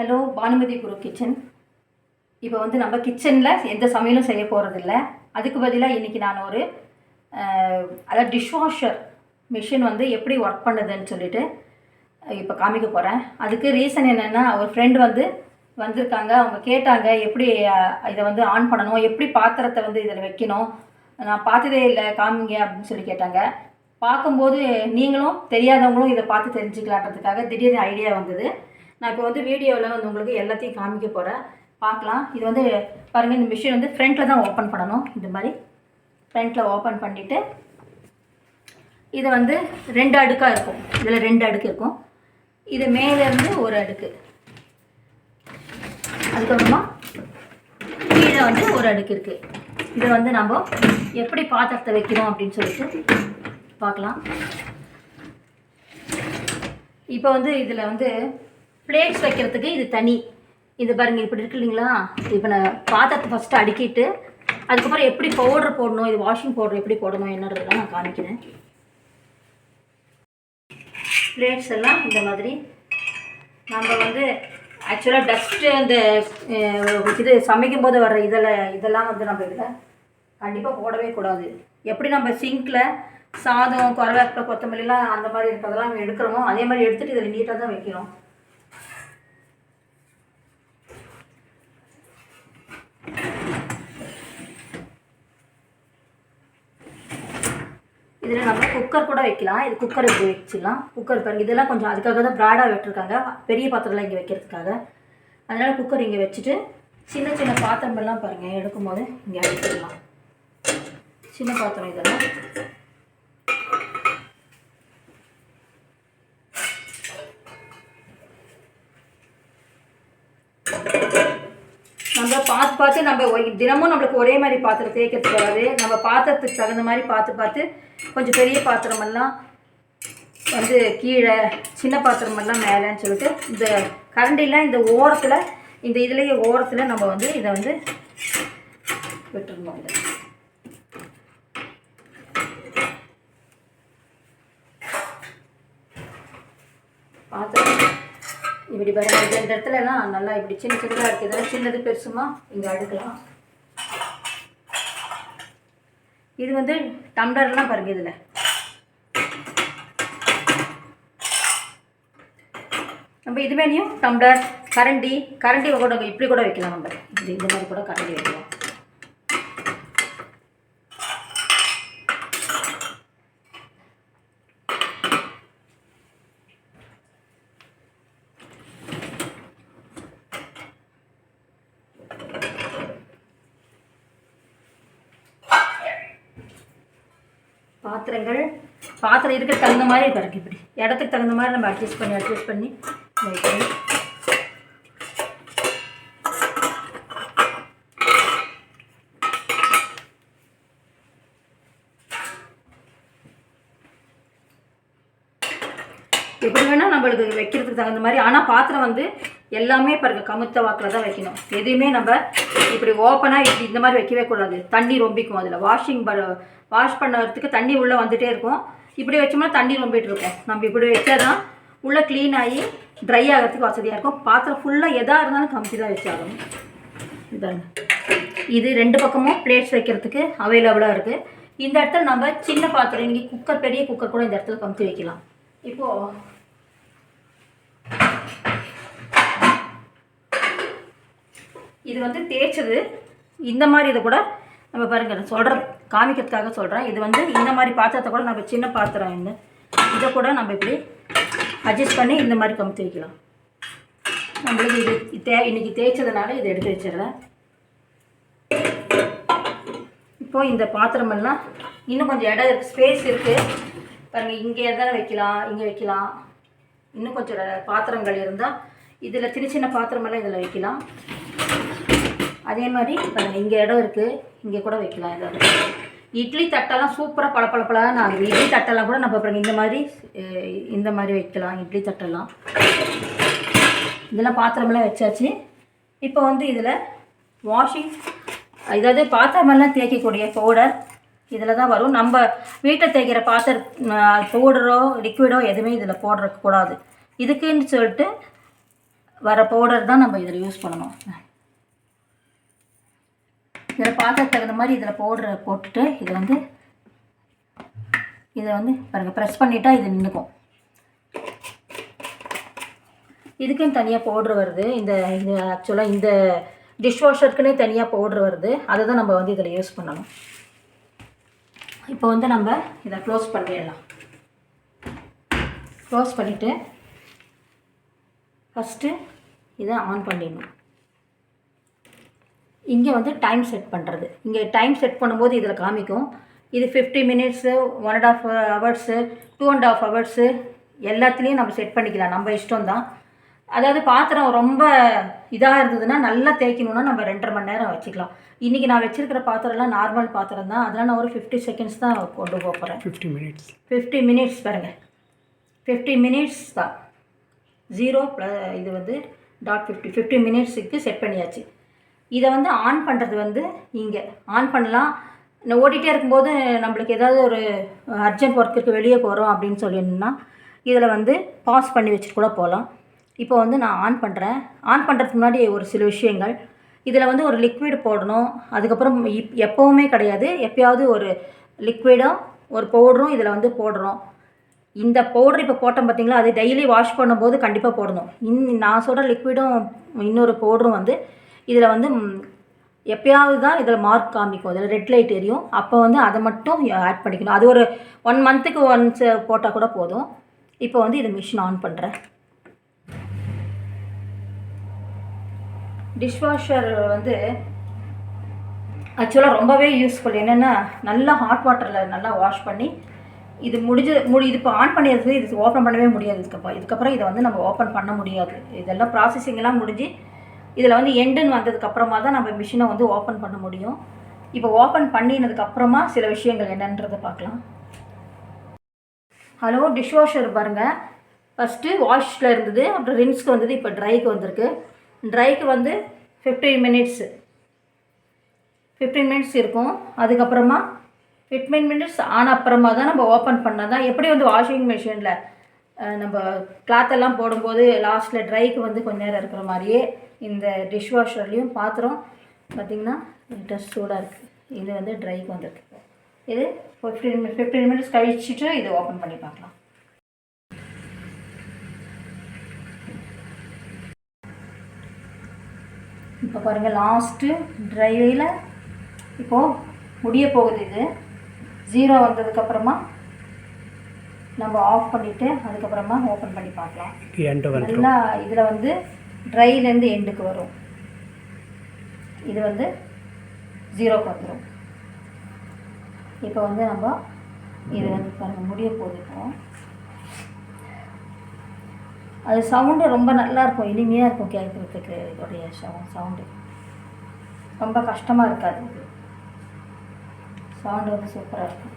Hello Bhanumathi குரு kitchen இப்போ வந்து நம்ம கிச்சனில் எந்த சமையலும் செய்ய போகிறதில்ல அதுக்கு பதிலாக இன்றைக்கி நான் ஒரு அதாவது டிஷ்வாஷர் மிஷின் வந்து எப்படி ஒர்க் பண்ணுதுன்னு சொல்லிட்டு இப்போ காமிக்க போகிறேன் அதுக்கு ரீசன் என்னென்னா ஒரு ஃப்ரெண்டு வந்து வந்திருக்காங்க. அவங்க கேட்டாங்க எப்படி இதை வந்து ஆன் பண்ணணும்? எப்படி பாத்திரத்தை வந்து இதில் வைக்கணும்? நான் பார்த்ததே இல்லை காமிங்க அப்படின்னு சொல்லி கேட்டாங்க. பார்க்கும்போது நீங்களும் தெரியாதவங்களும் இதை பார்த்து தெரிஞ்சுக்கலான்றதுக்காக திடீர்னு ஐடியா வந்தது. நான் இப்போ வந்து வீடியோவில் வந்து உங்களுக்கு எல்லாத்தையும் காமிக்க போகிறேன் பார்க்கலாம். இது வந்து பாருங்கள் இந்த மிஷின் வந்து ஃப்ரண்ட்டில் தான் ஓப்பன் பண்ணணும். இந்த மாதிரி ஃப்ரண்ட்டில் ஓப்பன் பண்ணிவிட்டு இது வந்து ரெண்டு அடுக்காக இருக்கும். இதில் ரெண்டு அடுக்கு இருக்கும். இது மேலேருந்து ஒரு அடுக்கு. அதுக்கப்புறமா கீழே வந்து ஒரு அடுக்கு இருக்குது இதை வந்து நம்ம எப்படி பாத்திரத்தை வைக்கணும் அப்படின்னு சொல்லிட்டு பார்க்கலாம். இப்போ வந்து இதில் வந்து பிளேட்ஸ் வைக்கிறதுக்கு இது தனி. இது பாருங்கள் இப்படி இருக்கு இல்லைங்களா? இப்போ நான் பாத்திரத்தை ஃபஸ்ட்டு அடுக்கிட்டு அதுக்கப்புறம் எப்படி பவுடர் போடணும் இது வாஷிங் பவுடர் எப்படி போடணும் என்னன்றதெல்லாம் நான் காமிக்கிறேன். பிளேட்ஸ் எல்லாம் இந்த மாதிரி. நம்ம வந்து ஆக்சுவலாக டஸ்ட்டு அந்த இது சமைக்கும் போது வர்ற இதில் இதெல்லாம் வந்து நம்ம இதில் கண்டிப்பாக போடவே கூடாது. எப்படி நம்ம சிங்கில் சாதம் குறவேப்பில் கொத்தமல்லிலாம் அந்த மாதிரி இருக்கிறதெல்லாம் எடுக்கிறோமோ அதே மாதிரி எடுத்துகிட்டு இதில் நீட்டாக தான் வைக்கிறோம். இதில் நம்ம குக்கர் கூட வைக்கலாம். இது குக்கர் இப்படி வச்சிடலாம். குக்கர் பாருங்க இதெல்லாம் கொஞ்சம் அதுக்காக தான் ப்ராடாக வெட்டிருக்காங்க. பெரிய பாத்திரம்லாம் இங்கே வைக்கிறதுக்காக. அதனால் குக்கர் இங்கே வச்சுட்டு சின்ன சின்ன பாத்திரமெல்லாம் பாருங்கள் எடுக்கும்போது இங்கே அடிச்சிடலாம். சின்ன பாத்திரம் இதெல்லாம். நம்ம பார்த்து பார்த்து நம்ம தினமும் நம்மளுக்கு ஒரே மாதிரி பாத்திரம் தேய்க்கிறது வராது. நம்ம பாத்திரத்துக்கு தகுந்த மாதிரி பார்த்து பார்த்து கொஞ்சம் பெரிய பாத்திரமெல்லாம் வந்து கீழே சின்ன பாத்திரமெல்லாம் மேலேன்னு சொல்லிட்டு இந்த கரண்டிலாம் இந்த ஓரத்தில் இந்த இதுலேயே ஓரத்தில் நம்ம வந்து இதை வந்து விட்டுருந்தோம் இதை பாத்திரம் இப்படி பாருங்கள் இந்த இந்த இடத்துலலாம் நல்லா இப்படி சின்ன சின்னதாக இருக்குது இதெல்லாம் சின்னது பெருசுமா? இங்கே அடுக்கலாம். இது வந்து டம்ளர்லாம் பாருங்க இதில். நம்ம இது மேலேயும் டம்ளர் கரண்டி கரண்டி கூட இப்படி கூட வைக்கலாம் நம்ம. இது இந்த மாதிரி கூட கரண்டி வைக்கலாம். பாத்திரங்கள் பாத்திரம் இருக்கிற தகுந்த மாதிரி பாருங்க இப்படி. இடத்துக்கு தகுந்த மாதிரி நம்ம அட்ஜஸ்ட் பண்ணி அட்ஜஸ்ட் பண்ணி வைக்கணும் எப்படி வேணால் நம்மளுக்கு வைக்கிறதுக்கு தகுந்த மாதிரி. ஆனால் பாத்திரம் வந்து எல்லாமே பாருங்கள் கமுத்த வாக்கில் தான் வைக்கணும். எதுவுமே நம்ம இப்படி ஓப்பனாக இப்படி இந்த மாதிரி வைக்கவே கூடாது. தண்ணி ரொம்பிக்கும் அதில். வாஷிங் ப வாஷ் பண்ணுறதுக்கு தண்ணி உள்ளே வந்துகிட்டே இருக்கும். இப்படி வச்சோம்னா தண்ணி ரொம்பிகிட்டு இருக்கும். நம்ம இப்படி வச்சா தான் உள்ளே க்ளீன் ஆகி ட்ரை ஆகிறதுக்கு வசதியாக இருக்கும். பாத்திரம் ஃபுல்லாக எதாக இருந்தாலும் கமுத்தி தான் வச்சாகணும். இதாங்க இது ரெண்டு பக்கமும் பிளேட்ஸ் வைக்கிறதுக்கு அவைலபிளாக இருக்குது இந்த இடத்துல நம்ம சின்ன பாத்திரம் இங்கே குக்கர் பெரிய குக்கர் கூட இந்த இடத்துல கமுத்தி வைக்கலாம். இப்போது இது வந்து தேய்ச்சது. இந்த மாதிரி இதை கூட நம்ம பாருங்கள் சொல்கிற சொல்கிறேன் காமிக்கிறதுக்காக சொல்கிறேன் இது வந்து இந்த மாதிரி பாத்திரத்தை கூட நம்ம சின்ன பாத்திரம் இந்த இதை கூட நம்ம இப்படி அட்ஜஸ்ட் பண்ணி இந்த மாதிரி கமுத்தி வைக்கலாம். நம்மளுக்கு இது தே இன்னைக்கு தேய்ச்சதுனால இதை எடுத்து வச்சிடுறேன். இப்போ இந்த பாத்திரமெல்லாம் இன்னும் கொஞ்சம் இடம் இருக்குது ஸ்பேஸ் இருக்குது பாருங்கள் இங்கே தானே வைக்கலாம் இங்கே வைக்கலாம். இன்னும் கொஞ்சம் பாத்திரங்கள் இருந்தால் இதில் சின்ன சின்ன பாத்திரமெல்லாம் இதில் வைக்கலாம். அதே மாதிரி இங்கே இடம் இருக்குது இங்கே கூட வைக்கலாம் ஏதாவது இட்லி தட்டெல்லாம் சூப்பராக பளபளப்பலான்னு ஆகுது இட்லி தட்டெல்லாம் கூட நம்ம அப்புறம் இந்த மாதிரி இந்த மாதிரி வைக்கலாம் இட்லி தட்டெல்லாம். இதெல்லாம் பாத்திரமெல்லாம் வச்சாச்சு. இப்போ வந்து இதில் வாஷிங் இதாவது பாத்திரமெல்லாம் தேய்க்கக்கூடிய பவுடர் இதில் தான் வரும். நம்ம வீட்டில் தேய்க்கிற பாத்திர பவுடரோ லிக்விடோ எதுவுமே இதில் போடுறக்கூடாது இதுக்குன்னு சொல்லிட்டு வர பவுடர் தான் நம்ம இதில் யூஸ் பண்ணணும். இதில் பார்க்க தகுந்த மாதிரி இதில் பவுடரை போட்டுட்டு இதை வந்து இதை வந்து பாருங்கள் ப்ரெஸ் பண்ணிட்டா இது நின்றுக்கும் இதுக்குன்னு தனியாக பவுட்ரு வருது. இந்த இது ஆக்சுவலாக இந்த டிஷ் வாஷருக்குன்னே தனியாக பவுட்ரு வருது. அதை தான் நம்ம வந்து இதில் யூஸ் பண்ணணும். இப்போ வந்து நம்ம இதை க்ளோஸ் பண்ணிடலாம். க்ளோஸ் பண்ணிவிட்டு ஃபஸ்ட்டு இதை ஆன் பண்ணிடணும். இங்கே வந்து டைம் செட் பண்ணுறது இங்கே டைம் செட் பண்ணும்போது இதில் காமிக்கும். இது fifty minutes one and half hours two and half hours எல்லாத்துலேயும் நம்ம செட் பண்ணிக்கலாம். நம்ம இஷ்டம் தான் அதாவது பாத்திரம் ரொம்ப இதாக இருந்ததுன்னா நல்லா தேய்க்கணுன்னா நம்ம ரெண்டரை மணி நேரம் வச்சுக்கலாம். இன்றைக்கி நான் வச்சுருக்கிற பாத்திரம்லாம் நார்மல் பாத்திரம் தான் அதெல்லாம் நான் ஒரு ஃபிஃப்டி செகண்ட்ஸ் தான் கொண்டு போக போகிறேன் ஃபிஃப்டி மினிட்ஸ் ஃபிஃப்டி மினிட்ஸ் பாருங்கள் ஃபிஃப்டி மினிட்ஸ் தான். ஜீரோ ப்ளஸ் இது வந்து டாட் ஃபிஃப்டி ஃபிஃப்டி மினிட்ஸுக்கு செட் பண்ணியாச்சு. இதை வந்து ஆன் பண்ணுறது வந்து இங்கே. ஆன் பண்ணலாம். நான் ஓடிட்டே இருக்கும்போது நம்மளுக்கு ஏதாவது ஒரு அர்ஜென்ட் ஒர்க்குக்கு வெளியே போகிறோம் அப்படின்னு சொல்லியிருந்தோம்னா இதில் வந்து பாஸ் பண்ணி வச்சுட்டு கூட போகலாம். இப்போ வந்து நான் ஆன் பண்ணுறேன் ஆன் பண்ணுறதுக்கு முன்னாடி ஒரு சில விஷயங்கள். இதில் வந்து ஒரு லிக்விட் போடணும். அதுக்கப்புறம் இப் எப்போவுமே கிடையாது. எப்பயாவது ஒரு லிக்விடும் ஒரு பவுடரும் இதில் வந்து போடுறோம் இந்த பவுடர் இப்போ போட்டோம் பார்த்தீங்களா? அது டெய்லி வாஷ் பண்ணும்போது கண்டிப்பாக போடணும். இன் நான் சொல்கிற லிக்விடும் இன்னொரு பவுடரும் வந்து இதில் வந்து எப்பயாவது தான் இதில் மார்க் காமிக்கும். இதில் ரெட் லைட் எரியும். அப்போ வந்து அதை மட்டும் ஆட் பண்ணிக்கணும். அது ஒரு ஒன் மந்த்துக்கு ஒன்ஸ் போட்டால் கூட போதும். இப்போ வந்து இது மிஷின் ஆன் பண்ணுறேன் டிஷ்வாஷர் வந்து ஆக்சுவலாக ரொம்பவே யூஸ்ஃபுல் என்னென்னா நல்லா ஹாட் வாட்டரில் நல்லா வாஷ் பண்ணி இது முடிஞ்ச முடி இது இப்போ ஆன் பண்ணிடுறது இது ஓப்பன் பண்ணவே முடியாது. இதுக்கப்புறம் இதுக்கப்புறம் இதை வந்து நம்ம ஓப்பன் பண்ண முடியாது. இதெல்லாம் ப்ராசஸிங்லாம் முடிஞ்சு இதில் வந்து எண்டுன்னு வந்ததுக்கப்புறமா தான் நம்ம மிஷினை வந்து ஓப்பன் பண்ண முடியும். இப்போ ஓப்பன் பண்ணினதுக்கப்புறமா சில விஷயங்கள் என்னன்றதை பார்க்கலாம். ஹலோ டிஷ்வாஷர் பாருங்கள் ஃபஸ்ட்டு வாஷில் இருந்தது அப்புறம் ரின்ஸ்க்கு வந்தது இப்போ ட்ரைக்கு வந்திருக்கு. ட்ரைக்கு வந்து ஃபிஃப்டீன் மினிட்ஸு ஃபிஃப்டீன் மினிட்ஸ் இருக்கும். அதுக்கப்புறமா ஃபிஃப்டீன் மினிட்ஸ் ஆன அப்புறமா தான் நம்ம ஓப்பன் பண்ணால் தான் எப்படி வந்து வாஷிங் மிஷினில் நம்ம கிளாத்தெல்லாம் போடும்போது லாஸ்ட்டில் ட்ரைக்கு வந்து கொஞ்ச நேரம் இருக்கிற மாதிரியே இந்த டிஷ் வாஷர்லேயும் பாத்திரம் பார்த்திங்கன்னா ட்ரெஸ் சூடாக இருக்குது இது வந்து ட்ரைக்கு வந்திருக்கு. இது ஃபிஃப்டீன் ஃபிஃப்டீன் மினிட்ஸ் கழிச்சிட்டு இது ஓப்பன் பண்ணி பார்க்கலாம். இப்போ பாருங்கள் லாஸ்ட்டு ட்ரைவில் இப்போது முடிய போகுது இது. ஜீரோ வந்ததுக்கப்புறமா நம்ம ஆஃப் பண்ணிவிட்டு அதுக்கப்புறமா ஓப்பன் பண்ணி பார்க்கலாம். நல்லா இதில் வந்து ட்ரைலேருந்து எண்டுக்கு வரும். இது வந்து ஜீரோக்கு வந்துடும் இப்போ வந்து நம்ம இது வந்து பாருங்கள் முடிய போகுது அது சவுண்டு ரொம்ப நல்லா இருக்கும் இனிமையாக இருக்கும் கேட்குறதுக்கு இதோடைய சவுண்டு ரொம்ப கஷ்டமாக இருக்காது இது. சவுண்டு வந்து சூப்பராக இருக்கும்.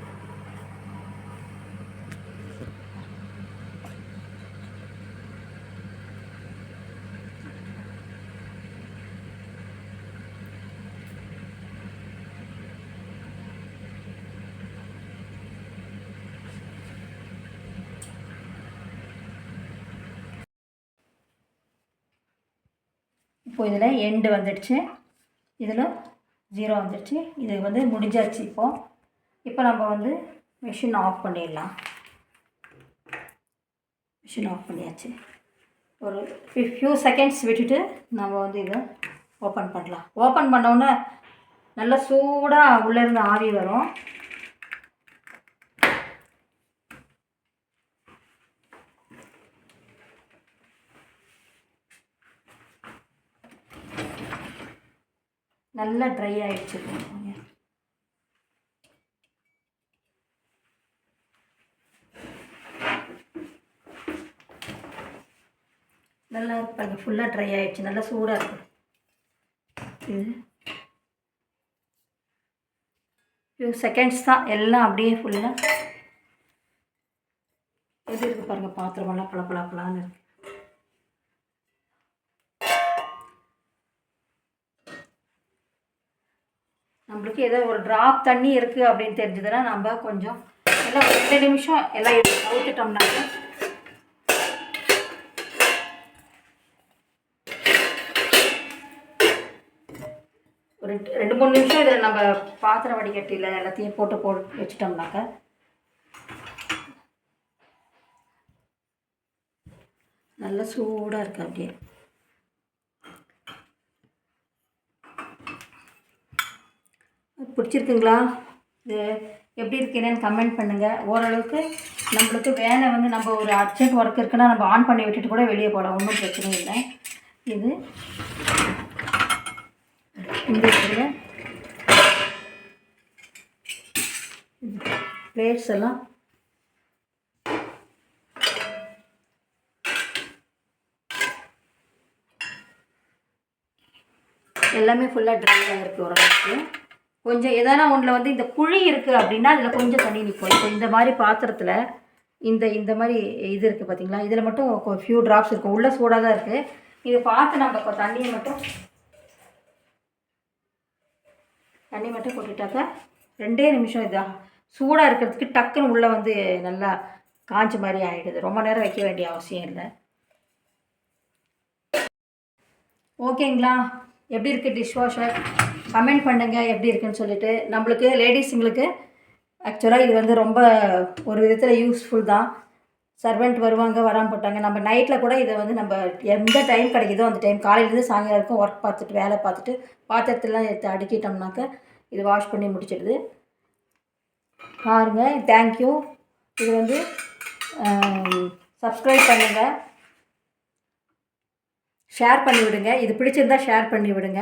இப்போ இதில் எண்டு வந்துடுச்சு. இதில் ஜீரோ வந்துடுச்சு. இது வந்து முடிஞ்சாச்சு இப்போது இப்போ நம்ம வந்து மிஷின் ஆஃப் பண்ணிடலாம். மிஷின் ஆஃப் பண்ணியாச்சு. ஒரு ஃபியூ செகண்ட்ஸ் விட்டுட்டு நம்ம வந்து இதை ஓப்பன் பண்ணலாம். ஓப்பன் பண்ணோன்னே நல்லா சூடாக உள்ளேருந்து ஆவி வரும். நல்லா ட்ரை ஆகிடுச்சு நல்லா இருப்பாங்க ஃபுல்லாக ட்ரை ஆகிடுச்சு நல்லா சூடாக இருக்கும் இது. ஃபியூ செகண்ட்ஸ் தான். எல்லாம் அப்படியே ஃபுல்லாக எப்படி இருக்குது பாருங்கள் பாத்திரமெல்லாம் பழப்பழப்பலான்னு இருக்குது நம்மளுக்கு ஏதோ ஒரு ட்ராப் தண்ணி இருக்குது அப்படின்னு தெரிஞ்சதுன்னா நம்ம கொஞ்சம் எல்லாம் ரெண்டு நிமிஷம் எல்லாம் ஊற்றிட்டோம்னா ஒரு ரெண்டு மூணு நிமிஷம் இதில் நம்ம பாத்திரம் வடிகட்டியில் எல்லாத்தையும் போட்டு போட்டு வச்சிட்டோம்னாக்க. நல்லா சூடாக இருக்குது அப்படியே. பிடிச்சிருக்குங்களா? இது எப்படி இருக்குது என்னன்னு கமெண்ட் பண்ணுங்கள் ஓரளவுக்கு நம்மளுக்கு வேலை வந்து நம்ம ஒரு அர்ஜென்ட் ஒர்க் இருக்குன்னா நம்ம ஆன் பண்ணி விட்டுட்டு கூட வெளியே போகலாம். ஒன்றும் பிரச்சனை இல்லை. இது இந்த பிளேட்ஸ் எல்லாம் எல்லாமே ஃபுல்லாக ட்ரை ஆகிருக்கு ஓரளவுக்கு. கொஞ்சம் எதனா ஒன்றில் வந்து இந்த குழி இருக்குது அப்படின்னா அதில் கொஞ்சம் தண்ணி நிற்கும் இப்போ இந்த மாதிரி பாத்திரத்தில் இந்த இந்த மாதிரி இது இருக்குது பார்த்தீங்களா இதில் மட்டும் ஃபியூ ட்ராப்ஸ் இருக்கும் உள்ளே சூடாக தான் இருக்குது இதை பார்த்து நம்ம இப்போ தண்ணியை மட்டும் தண்ணி மட்டும் கொட்டிட்டாக்கா ரெண்டே நிமிஷம் இதாக சூடாக இருக்கிறதுக்கு டக்குன்னு உள்ளே வந்து நல்லா காஞ்ச மாதிரி ஆகிடுது ரொம்ப நேரம் வைக்க வேண்டிய அவசியம் இல்லை. ஓகேங்களா? எப்படி இருக்குது டிஷ் வாஷர் கமெண்ட் பண்ணுங்கள் எப்படி இருக்குன்னு சொல்லிட்டு. நம்மளுக்கு லேடிஸுங்களுக்கு ஆக்சுவலாக இது வந்து ரொம்ப ஒரு விதத்தில் யூஸ்ஃபுல் தான். சர்வெண்ட் வருவாங்க வராமல் போட்டாங்க. நம்ம நைட்டில் கூட இதை வந்து நம்ம எந்த டைம் கிடைக்குதோ அந்த டைம் காலையிலேருந்து சாயங்காலம் வரைக்கும் ஒர்க் பார்த்துட்டு வேலை பார்த்துட்டு பாத்திரத்தெல்லாம் எடுத்து அடுக்கிட்டோம்னாக்க இது வாஷ் பண்ணி முடிச்சிடுது. பாருங்கள் தேங்க்யூ இது வந்து சப்ஸ்கிரைப் பண்ணுங்கள் ஷேர் பண்ணி விடுங்க இது பிடிச்சிருந்தா ஷேர் பண்ணி விடுங்க